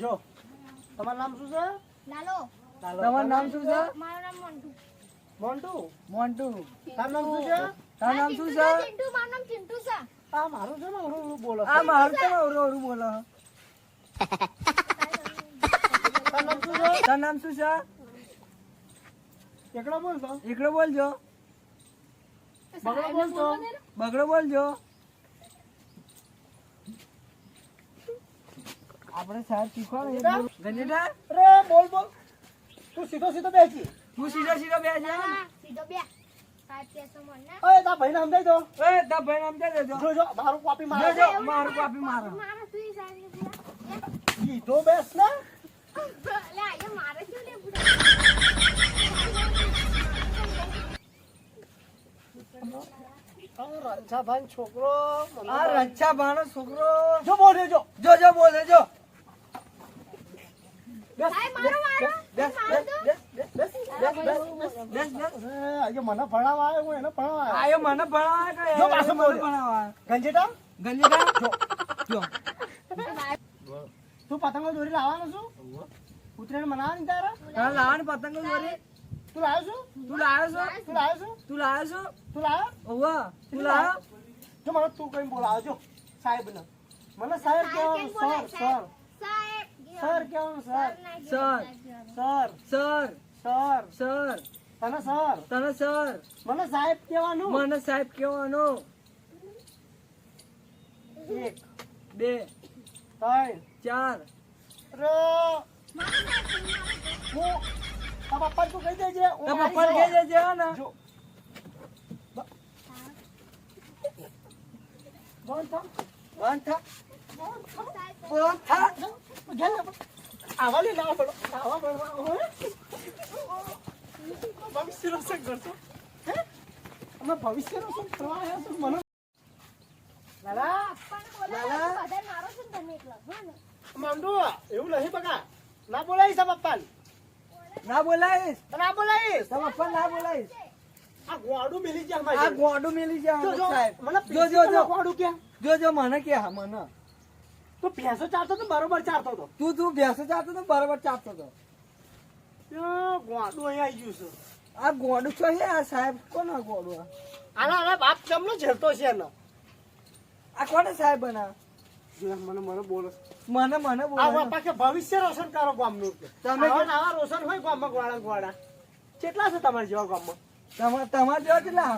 જો તમારું નામ શું છે? લાલો. તમારું નામ શું છે? મારું નામ મોન્ટુ. મોન્ટુ? મોન્ટુ. તારું નામ શું છે? તારું નામ શું છે? ચિંટુ મારું નામ ચિંટુ છે. આ મારું છે ને ઓરું ઓરું બોલો. આ મારું તમે ઓરું ઓરું બોલો. તારું નામ શું છે? તારું નામ શું છે? એકડો બોલ તો એકડો બોલજો બગડો બોલ તો બગડો બોલજો. આપણે સાહેબ શીખવાડે ગંજેટા અરે બોલ બોલ. તું સીધો સીધો બેસી તું સીધો સીધો બેસી સીધો બે. ઓય તા ભાઈને સમજાઈ દો. એ તા ભાઈ નામ દે દેજો. જો જો મારું કોપી જો જો મારું કાપી મારો. મારે તું સાહેબ સીધો બેસ ને? લે, આ મારે શું લે બુડા? આ રંછાભાઈ છોકરો. આ રંછા છોકરો. જો બોલેજો જો. જો જો બોલે જો બેસ સાહેબ, મારો મારો. બેસ મારો બેસ તો. બેસ બેસ બેસ બેસ બેસ બેસ અરે આજે મને ભણાવવા આવ્યો હું એને ભણાવવા આવ્યો. આયો મને ભણાવા કે જો પાછો મને બોલ્યો. ભણાવા ગંજેટા? ગંજેટા? જો તું પતંગો દોરી લાવવાનો છું? ઉતરેણ મનાવવાની તારા? તારા લાવવાની પતંગો દોરી? તું લાવ્યો છું? તું લાવ્યો છો? તું લાવ્યો છું? તું લાવ્યો છું? તું લાવ્યો? ઓવા તું લાવ્યો? જો મને તું કઈ બોલાવજો સાહેબ ને મને સાહેબ કહેવાનું સર સર સાહેબ. સર કહેવાનું sir. Sir sir. Sir. Sir. Sir. તને સર. તને સર. મને સાહેબ કેવાનું મને સાહેબ કેવાનું એક બે ત્રણ ચાર. અરે પપ્પા તું કહી દેજે? પપ્પા કહી દેજે ને? જો. બંધ બંધ બંધ લે. આવા લે લાવા પડો આવા પડો ભવિષ્ય રોશન કરશો હે અમે ભવિષ્ય રોશન કરવા આવ્યા છો મને લાલા બધાને મારો છે તમે એકલા. માંડુ એવું નહીં બકા ના બોલાવીશ પપ્પાને ના બોલાઈશ ના બોલાવીશ તો પપ્પા ના બોલાઈશ આ ગોડું મિલી જાય મને તો ભેંસો ચારતો તો બરોબર ચારતો તો. તું તું ભેંસો ચાલતો તો બરોબર ચાપતો તો. ગોડું અહીંયા આવી ગયું છે. આ ગોડું છો હે આ સાહેબ કોણ ગોડું આના આના બાપ ચમનો ઝેલતો છે એનો. આ કોને સાહેબ બના જો મને મને બોલો. મને મને આ બોલાવે ભવિષ્ય રોશન કરો ગામનું. તમે આવા રોશન હોય ગામમાં ગોળા ગોળા. કેટલા છે તમારા જેવા ગામમાં? તમાર તમાર જેવા કેટલા?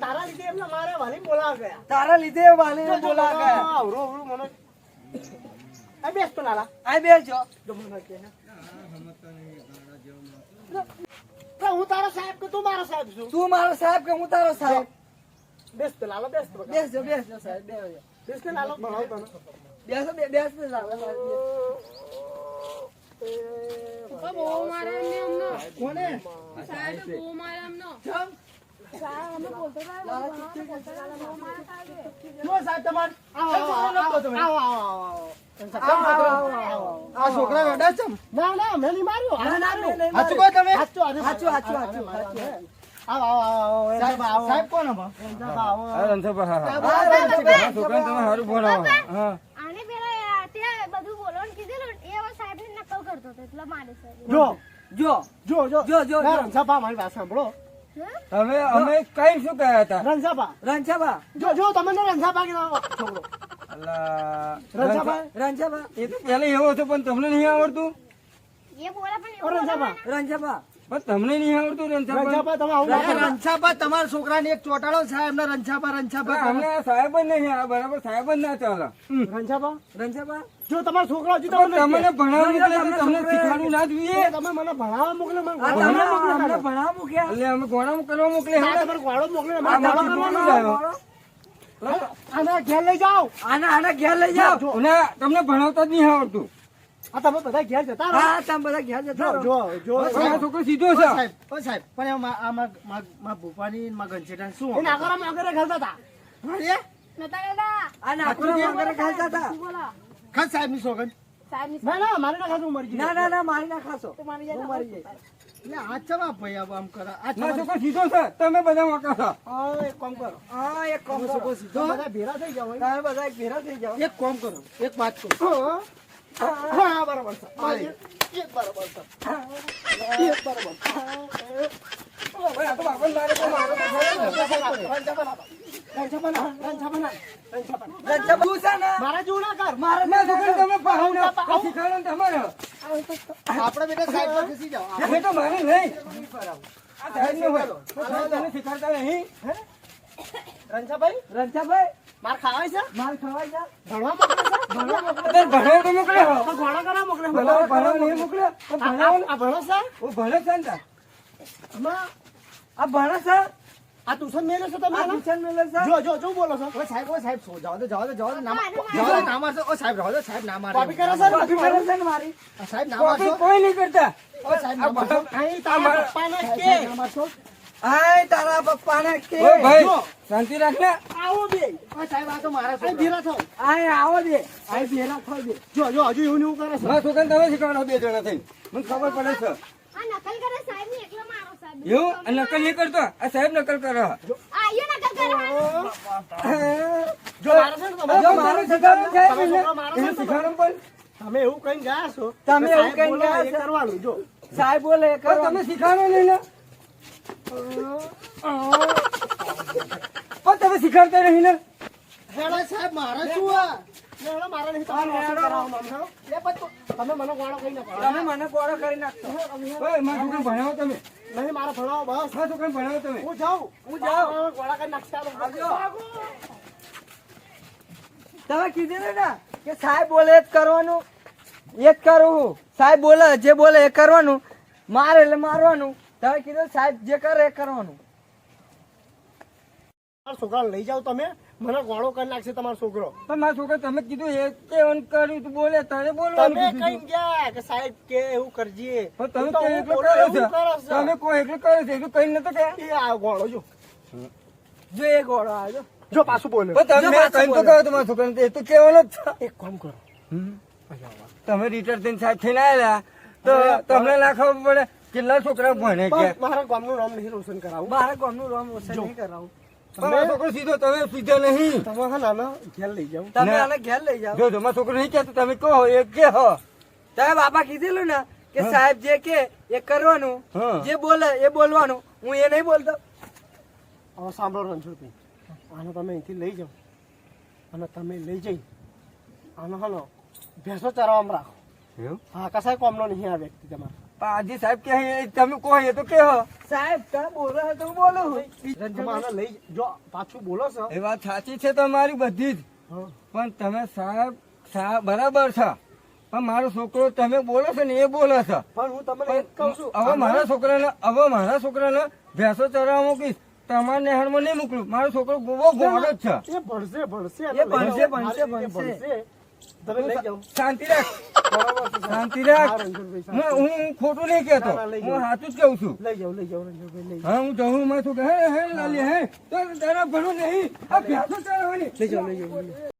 તારા લીધે એમને મારે વાલી બોલાવા ગયા. તારા લીધે વાલીને બોલા ગયા. આવરો આવરો મને આ બેસ તો લાલા આ બેસ જો કે ના, હું તારો સાહેબ કે તું મારો સાહેબ છું? તું મારો સાહેબ કે હું તારો સાહેબ? બેસ તો લાલો બેસ તો બકા. બેસજો બેસજો સાહેબ બેસતો બેસ તો લાલો ભણાવ તને બેસો બે બેસજો સાહેબ કોને? સાહેબ આવો આવો આવો આવો આવો આવો, આવો, આવો, આવો. આ છોકરા રડે છે ને? ના હતો એટલે મારે જો જો જો જો. જો, જો, રણછાપા મારી વાત સાંભળો હવે અમે કઈ શું કહ્યા હતા? રણછાપા રણછાપા જો જો તમને રણછાપા કીધો છોકરો રણછાપા એ તો પેલા એવો હતો પણ તમને નહીં આવડતું? એ બોલે પણ રંછાબા પણ તમને નહીં આવડતું રંછાપા તમે આવું ના કરો. તમારા છોકરાને એક ચોટાડો સાહેબ ના રંછાપા રંછાપા અમને સાહેબ જ નહીં આ બરાબર સાહેબ જ ના ચાલે. રંછાપા રંછાપા જો તમારો છોકરો હજી તમને તમને ભણાવવા તમને તમને શીખવાડવું ના જોઈએ. તમે મને ભણાવવા મોકલે મને આ ભણાવવા તમે મોકલે અમને ભણાવવા એટલે અમે કરવા મોકલે. તમારે ગોળો. આને ઘેર લઈ જાઓ. આના આના ઘેર લઈ જાઓ. તમને ભણાવતા જ નહીં આવડતું. આ તમે બધા ઘેર જતા રહો. હા તમે બધા ઘેર જતા રહો. જો જો. છોકરો સીધો છે. સાહેબ ઓ સાહેબ પણ એમાં આ મા- મા- મા ભૂપાની ને મા શું એ નાગોરામાં આગળ ઘાલતા હતા. અરે, નતા કહેતા આ નાખુરા વગર ખાતા હતા. ખાસ સાહેબની સોગંદ. સાહેબની ના ના મારે ના ખાતું મરી ના ના ના મારી ના ખાશો. મારી જાય મરી જઈશ. એટલે આ ચવા ભાઈ આમ આમ આ છોકરો સીધો છે. તમે બધા વાંકા છો. આ એક કામ કરો. હા એક કામ કરો. છોકરો સીધો બધા ભેરા થઈ જાઓ તમે બધા ભેરા થઈ જાઓ. એક કામ કરો એક વાત કરો. હા બરાબર છે એક એક બરાબર છે એક બરાબર ઓય, આ તો બાપા ને મારે કોઈ મારો તો ખરો ને. તું છે ને? મારા જેવું ના કર મારા મારા છોકરાને તમે ભણાવો ને, આ શીખવાડો ને તમારે. આપણે બેટા સાઈડ પર ખસી જાઓ બેટા મારે નહીં. આ સાહેબને હોય. આ તને શીખવાડતા નહીં? રંજાભાઈ રંછાભાઈ, માર ખાવાય છે માર ખવાય છે? ભણવા મોકલે છે તારે ભણાવો તો મોકલ્યો. તો ઘોડા કરા મોકલે ભણાવો- ભણાવો નહીં મોકલ્યો. તો ભણાવો આ ભણો છે હું ભણે છે ને તાર. આ ભણે છે? આ ટ્યુશન મેલે છે તમે ટ્યુશન મેલે છે? જો જો જો બોલો છો ઓ સાહેબ સાહેબ સો જાઓ તો જાવ તો ના મારશો ઓ સાહેબ રહો સાહેબ ના મારે કોપી કરે છે ને? કોપી કરે છે મારી? સાહેબ ના મારશો કોઈ નહીં કરતા. ઓ સાહેબ આ ના મારશો અહીં તારા પપ્પાને કે ના મારશો આય તારા પપ્પાને કે. ઓય ભાઈ, શાંતિ રાખ ને. આવો બે. ઓ સાહેબ આ તો મારા અહીં ભેરા થાવ. આય આવો બે. આય ભેરા થાવ બે. જો જો હજુ એવું ને એવું કરે છે. મારા છોકરા તમે શીખવાનો બે જણા થઈ મને ખબર પડે છે. આ નકલ કરે સાહેબ ને એકલો મારો સાહેબ. એવું? આ નકલ એ કરતો. આ સાહેબ નકલ કરે. આ યો નકલ કરે જો મારો છે ને મારો જો મારે શીખવાડવું છે, તમે છોકરા મારો એને છો ને? શીખવાડવું પણ. તમે એવું કઈ ગયા છો? તમે એવું કઈ ગયા કરવાનું જો. સાહેબ બોલે એ તમે શીખવાડો નહીં ને. પણ તમે શીખવાડતા નહીં ને? હેડા સાહેબ મારે શું આ? મારે નહીં તમે મને ગોળો કરી ના તમે મને ગોળો કરી ઓય, મારા છોકરાને ભણાવો તમે? નહીં મારે ભણાવો બસ. મારા છોકરાને ભણાવો તમે? હું જાઉં. હું જાઉં. ગોળા કરી તમે કીધું ને કે સાહેબ બોલે એ જ કરવાનું. એ જ કરવું સાહેબ બોલે જે બોલે એ કરવાનું. મારે એટલે મારવાનું. તમે કીધું સાહેબ જે કરે કરવાનું. લઈ જાઓ તમે. મને ગોળો કરી નાખશે તમારો છોકરો. પણ મારા છોકરા તમે કીધું એ કેવન કર્યું તું બોલે તારે બોલવાનું તમે કઈ ગયા કે સાહેબ કે એવું કરજે? પણ તમે તો તો હું એકલો બોલું કરો એવું કરો છો? છો. તમે કોઈ એકલો કરો છો? એટલું કઈ નતો કે? એ આ ગોળો જો. જો એ ગોળો આવ્યો જો. પાછું બોલે. તમે કઈ તો. કહો તમારા છોકરાને? એ તો કહેવાનો જ છે. એક કામ કરો. તમે રિટાયર થઈને સાહેબ થઈને આવેલા. તો તમને ના ખબર પડે. કેટલા છોકરા ભણે કે? પણ મારા ગામનું નામ નહીં રોશન કરાવું. મારા ગામનું નામ રોશન નહીં કરાવું. છોકરો સીધો તમે સીધો નહીં. તમે હા નાના ઘેર લઈ જાઓ. તમે. આને ઘેર લઈ જાઓ. જો છોકરો નહીં કહેતો તમે કહો એ કે હો. તમે બાપા કીધેલું ને કે સાહેબ જે કે એ કરવાનું જે બોલે એ બોલવાનું. હું એ નહીં બોલતો. હવે સાંભળો રણછોડભાઈ આને તમે અહીંથી લઈ જાઓ. અને તમે લઈ જઈ. આનો હાલો ભેંસો ચરાવવામાં રાખો. હા કસાય કોમનો નહીં આ વ્યક્તિ તમારે. પણ આજે સાહેબ કે તમે કહો એ તો કે સાહેબ તમે બોલો તો બોલો લઈ જો પાછું બોલો છો. એ વાત સાચી છે તમારી બધી જ. પણ તમે સાહેબ સાહેબ બરાબર છે. પણ મારો છોકરો તમે બોલો છો ને એ બોલે છે. પણ હું તમને કહું છું. હવે મારા છોકરાને હવે મારા છોકરાને ભેંસો ચરાવવા મૂકીશ. તમારા નેહાળમાં નહીં મોકલું. મારો છોકરો બહુ ગોળો જ છે. એ ભણશે ભણશે. એ ભણશે, ભણશે, ભણશે. શાંતિ રાખ. શાંતિ રાખ. હું હું ખોટું નહીં લઈ હું સાચું જ કહું છું. લઈ જાઉં લઈ જાઉં લઈ હા હું જવું માં છું કે હે હે લાલી હે તો તારા ભણું નહીં. આ ભેંસો ચરાવવાની લઈ જાઉં લઈ જાઓ